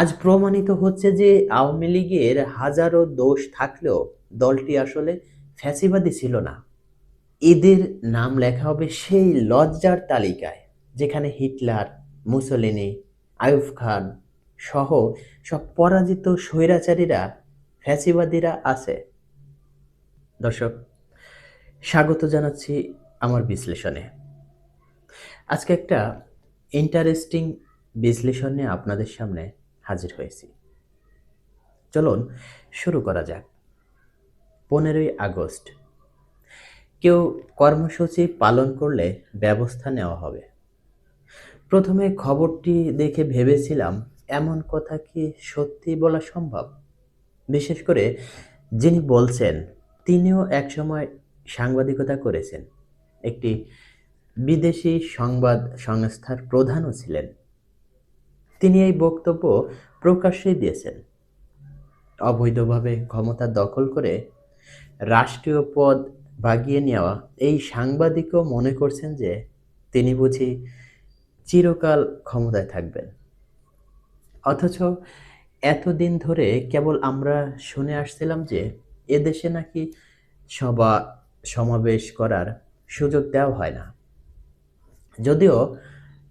আজ প্রমাণিত হচ্ছে যে আওয়ামী লীগের হাজারো দোষ থাকলেও দলটি আসলে ফ্যাসিবাদী ছিল না। এদের নাম লেখা হবে সেই লজ্জার তালিকায়, যেখানে হিটলার, মুসলিনি, আয়ুব খান সহ সব পরাজিত স্বৈরাচারীরা ফ্যাসিবাদীরা আছে। দর্শক, স্বাগত জানাচ্ছি আমার বিশ্লেষণে। আজকে একটা ইন্টারেস্টিং বিশ্লেষণ নিয়ে আপনাদের সামনে হাজির হয়েছি। চলুন, শুরু করা যাক। পনেরোই আগস্ট। কেউ কর্মসূচি পালন করলে ব্যবস্থা নেওয়া হবে। প্রথমে খবরটি দেখে ভেবেছিলাম, এমন কথা কি সত্যি বলা সম্ভব? বিশেষ করে যিনি বলছেন, তিনিও একসময় সাংবাদিকতা করেছেন। একটি বিদেশি সংবাদ সংস্থার প্রধানও ছিলেন। তিনি এই বক্তব্য প্রকাশ্যে দিয়েছেন। অবৈধভাবে ক্ষমতা দখল করে রাষ্ট্রীয় পদ ভাগিয়ে নেওয়া এই সাংবাদিকও মনে করছেন যে তিনি বুঝি চিরকাল ক্ষমতায় থাকবেন। অথচ এতদিন ধরে কেবল আমরা শুনে আসছিলাম যে এদেশে নাকি সভা সমাবেশ করার সুযোগ দেওয়া হয় না। যদিও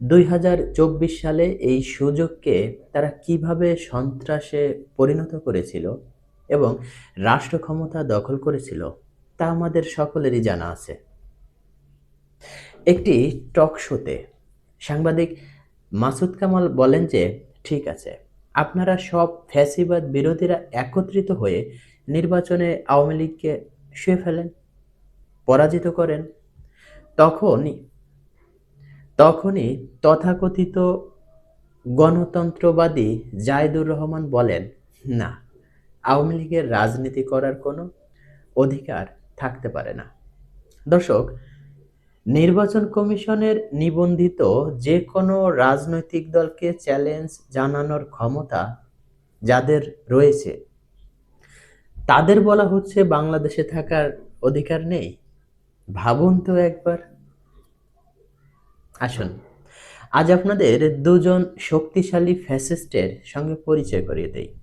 দুই হাজার চব্বিশ সালে এই সুযোগকে তারা কীভাবে সন্ত্রাসে পরিণত করেছিল এবং রাষ্ট্র ক্ষমতা দখল করেছিল, তা আমাদের সকলেরই জানা আছে। একটি টক শোতে সাংবাদিক মাসুদ কামাল বলেন যে, ঠিক আছে, আপনারা সব ফ্যাসিবাদ বিরোধীরা একত্রিত হয়ে নির্বাচনে আওয়ামী লীগকে শুয়ে ফেলেন, পরাজিত করেন। তখনই তখনই তথাকথিত গণতন্ত্রবাদী জায়দুর রহমান বলেন, না, আওয়ামী লীগের রাজনীতি করার কোনো অধিকার থাকতে পারে না। দর্শক, নির্বাচন কমিশনের নিবন্ধিত যে কোনো রাজনৈতিক দলকে চ্যালেঞ্জ জানানোর ক্ষমতা যাদের রয়েছে, তাদের বলা হচ্ছে বাংলাদেশে থাকার অধিকার নেই। ভাবুন তো একবার। আসুন। আজ আপনাদের দুজন শক্তিশালী ফ্যাসিস্টের সঙ্গে পরিচয় করিয়ে দেই।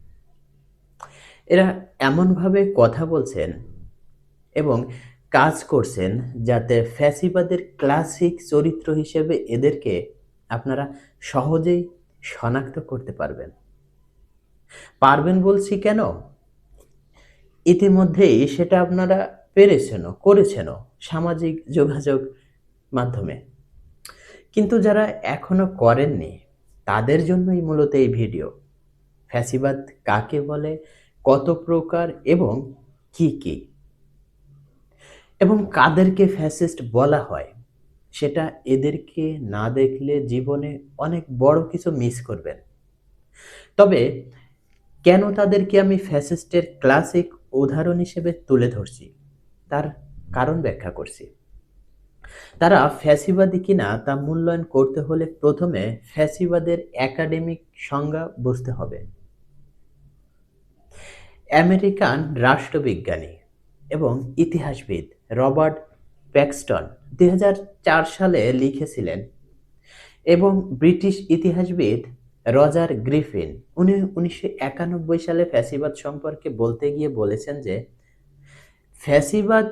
এরা এমনভাবে কথা বলছেন এবং কাজ করছেন যাতে ফ্যাসিবাদের ক্লাসিক চরিত্র হিসেবে এদেরকে আপনারা সহজেই শনাক্ত করতে পারবেন। পারবেন বলছি কেন? ইতিমধ্যেই সেটা আপনারা পেরেছেনও, করেছেনও সামাজিক যোগাযোগ মাধ্যমে। কিন্তু যারা এখনও করেননি, তাদের জন্যই মূলত এই ভিডিও। ফ্যাসিবাদ কাকে বলে, কত প্রকার এবং কি কি? এবং কাদেরকে ফ্যাসিস্ট বলা হয়, সেটা এদেরকে না দেখলে জীবনে অনেক বড় কিছু মিস করবেন। তবে কেন তাদেরকে আমি ফ্যাসিস্টের ক্লাসিক উদাহরণ হিসেবে তুলে ধরছি, তার কারণ ব্যাখ্যা করছি। তারা ফ্যাসিবাদী কিনা তা মূল্যায়ন করতে হলে প্রথমে ফ্যাসিবাদের একাডেমিক সংজ্ঞা বুঝতে হবে। আমেরিকান রাষ্ট্রবিজ্ঞানী এবং ইতিহাসবিদ রবার্ট প্যাক্সটন দুই সালে লিখেছিলেন, এবং ব্রিটিশ ইতিহাসবিদ রজার গ্রিফিন উনি উনিশশো একানব্বই সালে ফ্যাসিবাদ সম্পর্কে বলতে গিয়ে বলেছেন যে ফ্যাসিবাদ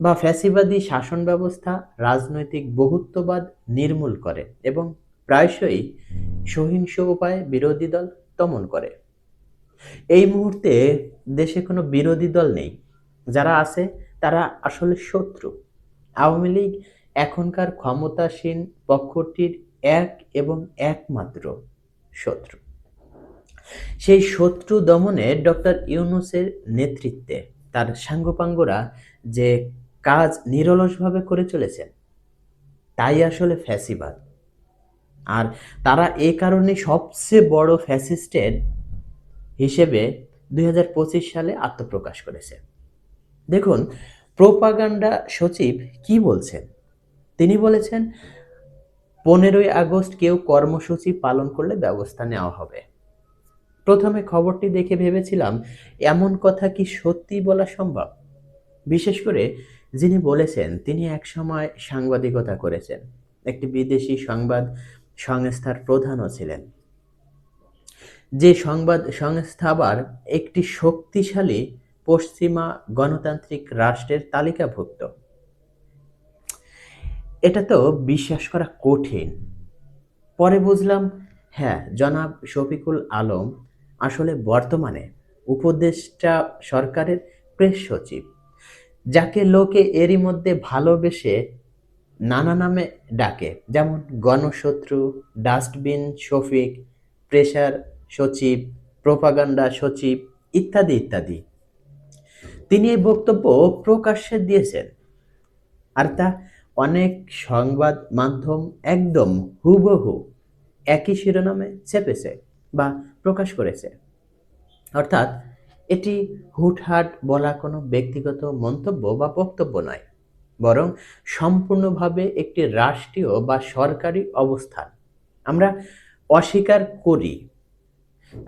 বা ফ্যাসিবাদী শাসন ব্যবস্থা রাজনৈতিক বহুত্ববাদ নির্মূল করে এবং প্রায়শই সহিংস উপায়ে বিরোধী দল দমন করে। এই মুহূর্তে দেশে কোনো বিরোধী দল নেই। যারা আছে, তারা আসলে শত্রু। আওয়ামী লীগ এখনকার ক্ষমতাসীন পক্ষটির এক এবং একমাত্র শত্রু। সেই শত্রু দমনে ডক্টর ইউনুসের নেতৃত্বে তার সাঙ্গপাঙ্গরা যে কাজ নিরলসভাবে করে চলেছেন। তাই আসলে ফ্যাসিবাদ। আর তারা এই কারণে সবচেয়ে বড় ফ্যাসিস্টের হিসেবে দু হাজার পঁচিশ সালে আত্মপ্রকাশ করেছে। দেখুন, প্রোপাগান্ডা সচিব কি বলছেন? তিনি বলেছেন, পনেরোই আগস্ট কেউ কর্মসূচি পালন করলে ব্যবস্থা নেওয়া হবে। প্রথমে খবরটি দেখে ভেবেছিলাম, এমন কথা কি সত্যি বলা সম্ভব? বিশেষ করে যিনি বলেছেন, তিনি একসময় সাংবাদিকতা করেছেন। একটি বিদেশি সংবাদ সংস্থার প্রধানও ছিলেন। যে সংবাদ সংস্থা আবার একটি শক্তিশালী পশ্চিমা গণতান্ত্রিক রাষ্ট্রের তালিকাভুক্ত। এটা তো বিশ্বাস করা কঠিন। পরে বুঝলাম হ্যাঁ জনাব শফিকুল আলম আসলে বর্তমানে উপদেষ্টা সরকারের প্রেস সচিব। যাকে লোকে এরই মধ্যে ভালোবেসে নানা নামে ডাকে। যেমন গণশত্রু, ডাস্টবিন শফিক প্রেশার সচিব, প্রোপাগান্ডা সচিব ইত্যাদি ইত্যাদি। তিনি এই বক্তব্য প্রকাশ্যে দিয়েছেন। আর তা অনেক সংবাদ মাধ্যম একদম হুবহু একই শিরোনামে চেপেছে বা প্রকাশ করেছে। অর্থাৎ এটি হুটহাট বলা কোনো ব্যক্তিগত মন্তব্য বা বক্তব্য নয়, বরং সম্পূর্ণভাবে একটি রাষ্ট্রীয় বা সরকারি অবস্থান। আমরা অস্বীকার করি,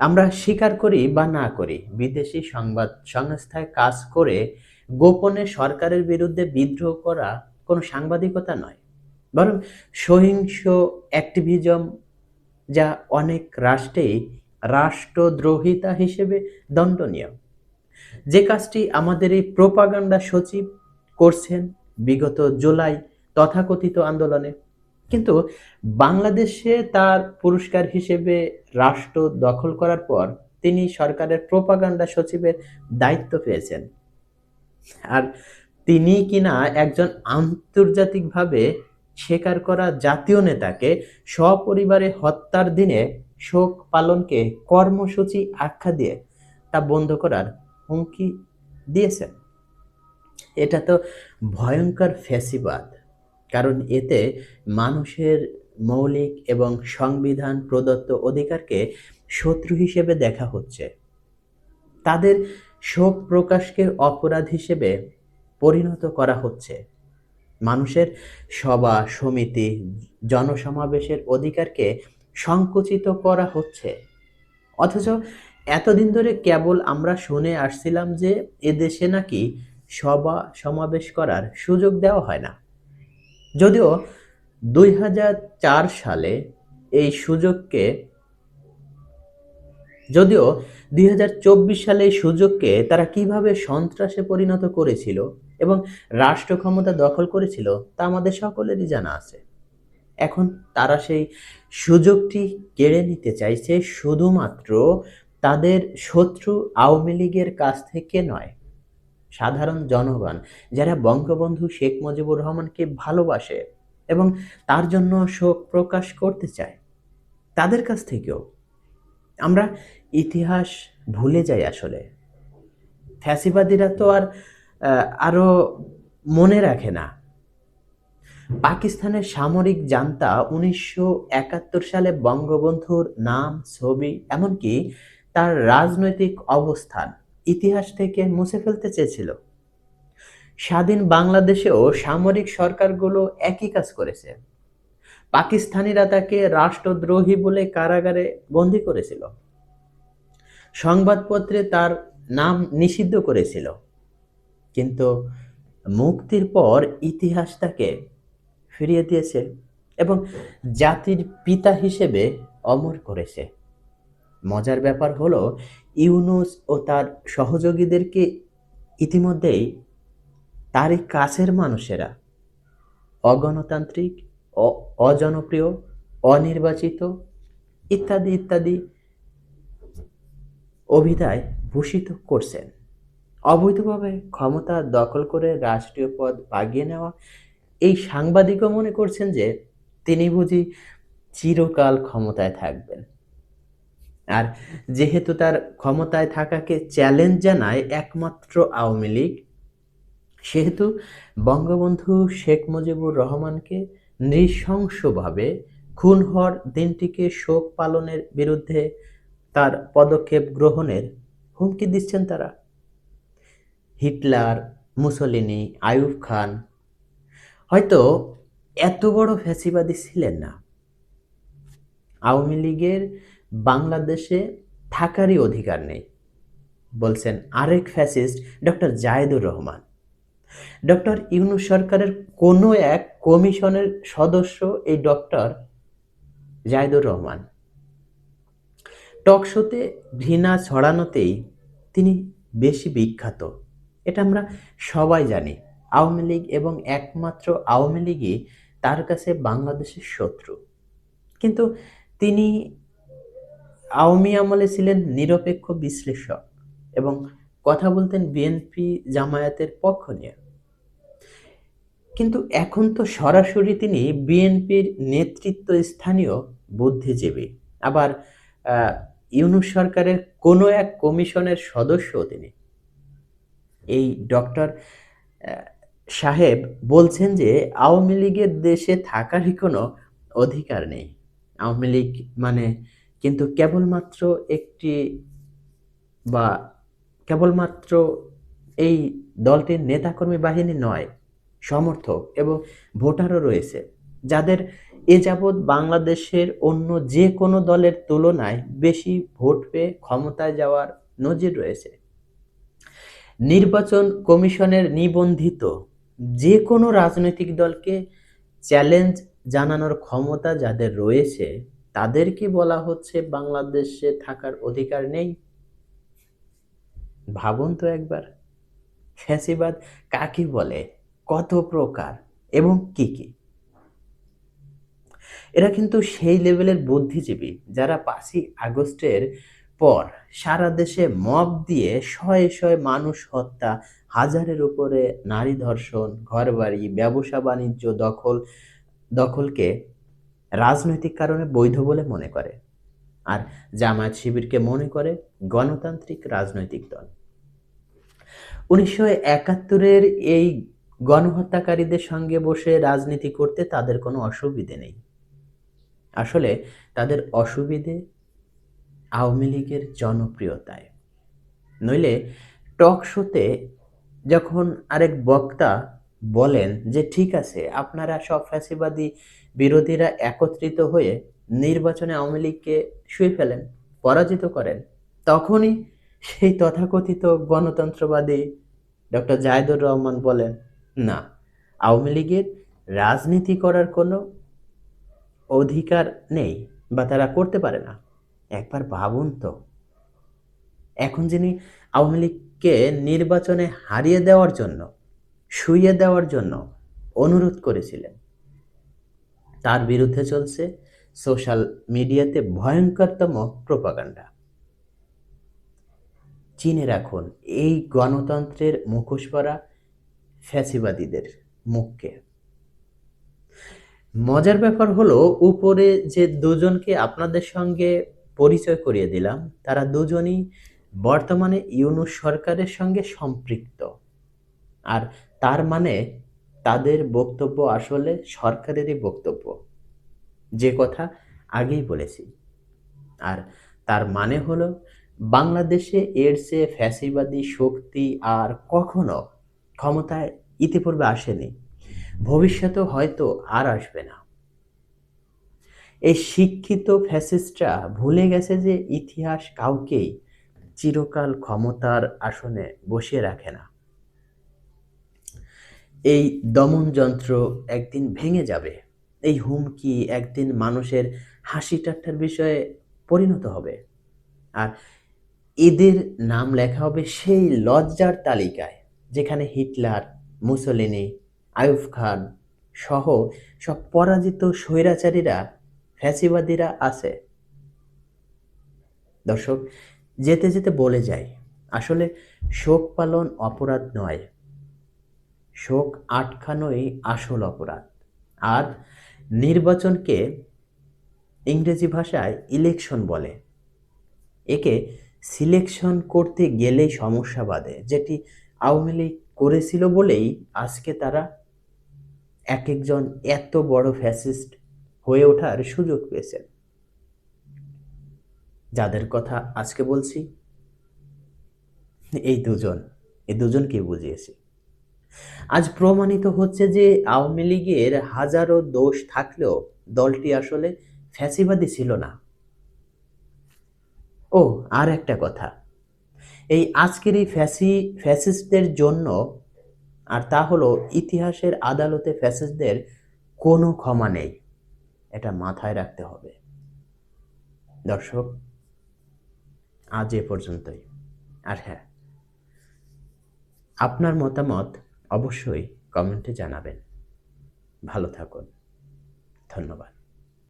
আমরা স্বীকার করি বা না করি, বিদেশি সংবাদ সংস্থায় কাজ করে গোপনে সরকারের বিরুদ্ধে বিদ্রোহ করা কোনো সাংবাদিকতা নয়, বরং সহিংস অ্যাক্টিভিজম যা অনেক রাষ্ট্রেই রাষ্ট্রদ্রোহিতা হিসেবে দণ্ডনীয়। যে কাজটি আমাদের এই প্রোপাগান্ডা সচিব করছেন বিগত জুলাই তথাকথিত আন্দোলনে, কিন্তু বাংলাদেশে তার পুরস্কার হিসেবে রাষ্ট্র দখল করার পর তিনি সরকারের প্রোপাগান্ডা সচিবের দায়িত্ব পেয়েছেন। আর তিনি কিনা একজন আন্তর্জাতিকভাবে স্বীকার করা জাতীয় নেতাকে সপরিবারে হত্যার দিনে শোক পালনকে কর্মসূচি আখ্যা দিয়ে তা বন্ধ করার হুমকি দিয়েছেন এটা তো ভয়ঙ্কর ফ্যাসিবাদ, কারণ এতে মানুষের মৌলিক এবং সংবিধান প্রদত্ত অধিকারকে শত্রু হিসেবে দেখা হচ্ছে। তাদের শোক প্রকাশকে অপরাধ হিসেবে পরিণত করা হচ্ছে। মানুষের সভা, সমিতি, জনসমাবেশের অধিকারকে সংকুচিত করা হচ্ছে। অথচ এতদিন ধরে কেবল আমরা শুনে আসছিলাম যে এদেশে নাকি সভা সমাবেশ করার সুযোগ দেওয়া হয় না। যদিও দুই হাজার চার সালে এই সুযোগকে যদিও দুই হাজার চব্বিশ সালে এই সুযোগকে তারা কীভাবে সন্ত্রাসে পরিণত করেছিল এবং রাষ্ট্র ক্ষমতা দখল করেছিল তা আমাদের সকলেরই জানা আছে। এখন তারা সেই সুযোগটি কেড়ে নিতে চাইছে শুধুমাত্র তাদের শত্রু আওয়ামী লীগের কাছ থেকে নয়, সাধারণ জনগণ, যারা বঙ্গবন্ধু শেখ মুজিবুর রহমানকে ভালোবাসে এবং তার জন্য শোক প্রকাশ করতে চায়। তাদের কাছ থেকেও আমরা ইতিহাস ভুলে যাই আসলে। ফ্যাসিবাদীরা তো আর আরও মনে রাখে না। পাকিস্তানের সামরিক জান্তা উনিশশো একাত্তর সালে বঙ্গবন্ধুর নাম, ছবি, এমনকি তার রাজনৈতিক অবস্থান ইতিহাস থেকে মুছে ফেলতে চেয়েছিল। স্বাধীন বাংলাদেশেও সামরিক সরকারগুলো একই কাজ করেছে। পাকিস্তানিরা তাকে রাষ্ট্রদ্রোহী বলে কারাগারে বন্দি করেছিল। সংবাদপত্রে তার নাম নিষিদ্ধ করেছিল। কিন্তু মুক্তির পর ইতিহাস তাকে ফিরিয়ে দিয়েছে এবং জাতির পিতা হিসেবে অমর করেছে। মজার ব্যাপার হলো, ইউনুস ও তার সহযোগীদেরকে ইতিমধ্যেই তারই কাছের মানুষেরা অগণতান্ত্রিক অজনপ্রিয়, অনির্বাচিত ইত্যাদি ইত্যাদি অভিধায় ভূষিত করছেন। অবৈধভাবে ক্ষমতা দখল করে রাষ্ট্রীয় পদ বাগিয়ে নেওয়া এই সাংবাদিকও মনে করছেন যে তিনি বুঝি চিরকাল ক্ষমতায় থাকবেন। আর যেহেতু তার ক্ষমতায় থাকাকে চ্যালেঞ্জ জানায় একমাত্র আওয়ামী লীগ, সেহেতু বঙ্গবন্ধু শেখ মুজিবুর রহমানকে নৃশংসভাবে খুন হওয়ার দিনটিকে শোক পালনের বিরুদ্ধে তার পদক্ষেপ গ্রহণের হুমকি দিচ্ছেন তারা। হিটলার, মুসলিনি আয়ুব খান হয়তো এত বড় ফ্যাসিবাদী ছিলেন না। আওয়ামী লীগের বাংলাদেশে থাকারই অধিকার নেই, বলছেন আরেক fascist doctor Zayedur Rahman. Doctor Yunus সরকারের কোনো এক কমিশনের সদস্য এই ডক্টর জায়দুর রহমান। টক শোতে ঘৃণা ছড়ানোতেই তিনি বেশি বিখ্যাত, এটা আমরা সবাই জানি। আওয়ামী লীগ এবং একমাত্র আওয়ামী লীগই তার কাছে বাংলাদেশের শত্রু। কিন্তু তিনি আওয়ামী আমলে ছিলেন নিরপেক্ষ বিশ্লেষক এবং কথা বলতেন বিএনপি জামায়াতের পক্ষ নিয়ে। কিন্তু এখন তো সরাসরি তিনি বিএনপির নেতৃত্ব স্থানীয় বুদ্ধিজীবী। আবার ইউনুস সরকারের কোনো এক কমিশনের সদস্য তিনি। এই ডক্টর সাহেব বলছেন যে আওয়ামী লীগের দেশে থাকারই কোনো অধিকার নেই। আওয়ামী লীগ মানে কিন্তু কেবলমাত্র একটি বা কেবলমাত্র এই দলটির নেতাকর্মী বাহিনী নয়, সমর্থক এবং ভোটারও রয়েছে, যাদের এ যাবৎ বাংলাদেশের অন্য যে কোনো দলের তুলনায় বেশি ভোট পেয়ে ক্ষমতায় যাওয়ার নজির রয়েছে। নির্বাচন কমিশনের নিবন্ধিত যে কোনো রাজনৈতিক দলকে চ্যালেঞ্জ জানানোর ক্ষমতা যাদের রয়েছে, তাদেরকে বলা হচ্ছে বাংলাদেশে থাকার অধিকার নেই। ভাবুন তো একবার, ফ্যাসিবাদ কাকে বলে, কত প্রকার এবং কি কি? এরা কিন্তু সেই লেভেলের বুদ্ধিজীবী যারা পাঁচই আগস্টের পর সারা দেশে মব দিয়ে শয়ে শয়ে মানুষ হত্যা, হাজারের উপরে নারী ধর্ষণ, ঘরবাড়ি, ব্যবসা বাণিজ্য দখল, দখলকে রাজনৈতিক কারণে বৈধ বলে মনে করে। আর জামায়াত শিবিরকে মনে করে গণতান্ত্রিক রাজনৈতিক দল। উনিশশো একাত্তরের এই গণহত্যাকারীদের সঙ্গে বসে রাজনীতি করতে তাদের কোনো অসুবিধে নেই। আসলে তাদের অসুবিধে আওয়ামী লীগের জনপ্রিয়তায়। নইলে টক শোতে যখন আরেক বক্তা বলেন যে, ঠিক আছে, আপনারা সব ফ্যাসিবাদী বিরোধীরা একত্রিত হয়ে নির্বাচনে আওয়ামী লীগকে শুয়ে ফেলেন, পরাজিত করেন। তখনই সেই তথাকথিত গণতন্ত্রবাদী ডক্টর জায়দুর রহমান বলেন, না, আওয়ামী লীগের রাজনীতি করার কোনো অধিকার নেই বা তারা করতে পারে না। একবার ভাবুন তো। এখন যিনি আওয়ামী লীগকে নির্বাচনে হারিয়ে দেওয়ার জন্য, শুইয়ে দেওয়ার জন্য অনুরোধ করেছিলেন, তার বিরুদ্ধে চলছে সোশ্যাল মিডিয়াতে ভয়ঙ্করতম প্রপাগান্ডা। চিনে রাখুন, এই গণতন্ত্রের মুখোশ পরা ফ্যাসিবাদীদের মুখকে। মজার ব্যাপার হলো, উপরে যে দুজনকে আপনাদের সঙ্গে পরিচয় করিয়ে দিলাম, তারা দুজনই বর্তমানে ইউনুস সরকারের সঙ্গে সম্পৃক্ত। আর তার মানে তাদের বক্তব্য আসলে সরকারেরই বক্তব্য। যে কথা আগেই বলেছি। আর তার মানে হলো, বাংলাদেশে এর চেয়ে ফ্যাসিবাদী শক্তি আর কখনো ক্ষমতায় ইতিপূর্বে আসেনি। ভবিষ্যতেও হয়তো আর আসবে না। এই শিক্ষিত ফ্যাসিস্টরা ভুলে গেছে যে ইতিহাস কাউকেই চিরকাল ক্ষমতার আসনে বসিয়ে রাখে না। এই দমন যন্ত্র একদিন ভেঙে যাবে। এই হুমকি একদিন মানুষের হাসি ঠাট্টার বিষয়ে পরিণত হবে। আর এদের নাম লেখা হবে সেই লজ্জার তালিকায়, যেখানে হিটলার, মুসলিনি আয়ুব খান সহ সব পরাজিত স্বৈরাচারীরা ফ্যাসিবাদীরা আছে। দর্শক, যেতে যেতে বলে যাই, আসলে শোক পালন অপরাধ নয়। শোক আটখানোই আসল অপরাধ। আর নির্বাচনকে ইংরেজি ভাষায় ইলেকশন বলে। একে সিলেকশন করতে গেলেই সমস্যা বাঁধে, যেটি আওয়ামী লীগ করেছিল বলেই আজকে তারা এক একজন এত বড় ফ্যাসিস্ট হয়ে ওঠার সুযোগ পেয়েছেন। যাদের কথা আজকে বলছি, এই দুজন, এই দুজনকে বুঝিয়েছি। আজ প্রমাণিত হচ্ছে যে আওয়ামী লীগের হাজারো দোষ থাকলেও দলটি আসলে ফ্যাসিবাদী ছিল না। ও, আর একটা কথা, এই আজকের এই ফ্যাসি, ফ্যাসিস্টদের জন্য, আর তা হলো ইতিহাসের আদালতে ফ্যাসিস্টদের কোনো ক্ষমা নেই। এটা মাথায় রাখতে হবে। দর্শক, আজ এ পর্যন্তই। আর হ্যাঁ আপনার মতামত অবশ্যই কমেন্টে জানাবেন। ভালো থাকুন। ধন্যবাদ।